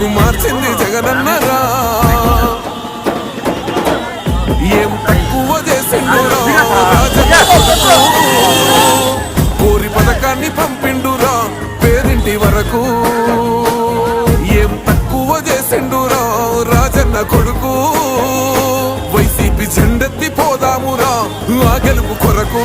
బతుకు మార్చింది జగనన్నరా. ఏం తక్కువ చేసిండురా రాజన్న కొడుకు. కోరి పథకాన్ని పంపిండురా పేరింటి వరకు. ఏం తక్కువ చేసిండురా రాజన్న కొడుకు. వైసీపీ జెండెత్తి పోదామురా ఆ గెలుపు కొరకు.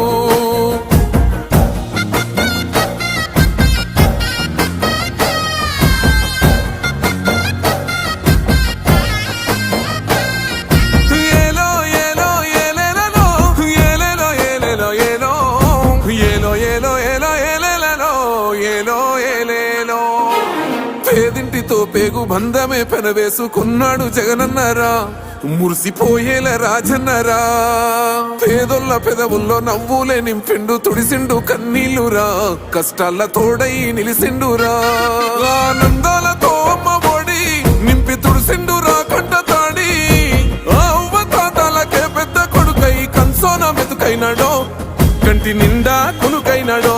పేగు బంధమే పెనవేసుకున్నాడు జగనన్నరా. మురిసిపోయేల రాజన్నరా. పేదొల్ల పెదవుల్లో నవ్వులే నింపిండు తుడిసిండు కన్నీళ్ళురా కష్టాల తోడై నిలిసిండురా. ఆనందాలతో అమ్మ ఒడి నింపి తుడిసిండురా కంట తాడి. ఆ అవ్వ తాతలకే పెద్ద కొడుకై కన్సోన మెతుకైనాడో కంటి నిండా కొనుకైనాడో.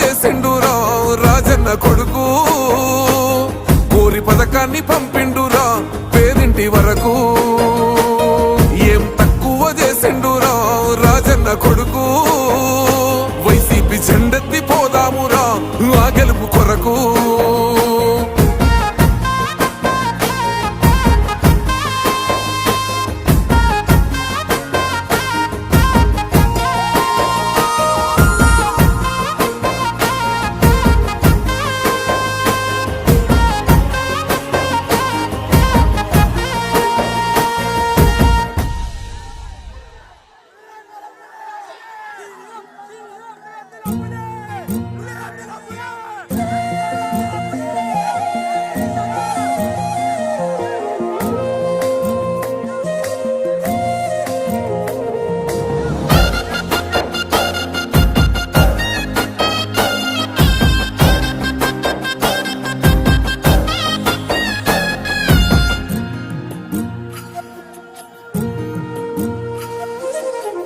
చేసిండురా రాజన్న కొడుకు? కోరి పథకాన్ని పంపిండురా పేరింటి వరకు?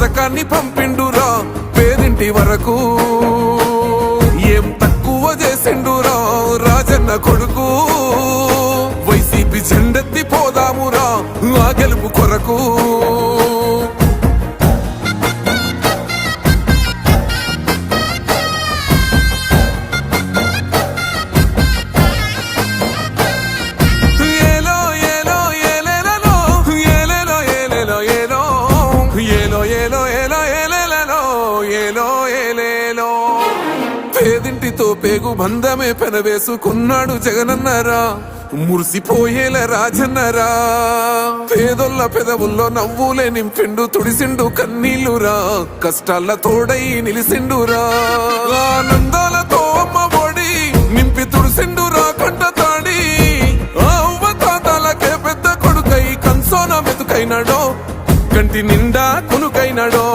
పథకాన్ని పంపిండురా. పేరింటి వరకు ఎలా ఏలో ఏలో ఏలేలో. పేదింటితో పేగు బంధమే పెనవేసుకున్నాడు జగనన్నరా. మురిసిపోయేల రాజన్నరా. పేదొల్ల పెదవుల్లో నవ్వులే నింపిండు తుడిసిండు కన్నీళ్ళురా కష్టాల తోడై నిలిసిండురా. ఆనందాలతో అమ్మ ఒడి నింపి తుడిసిండు కంటి నిండా కొనుకైనడో.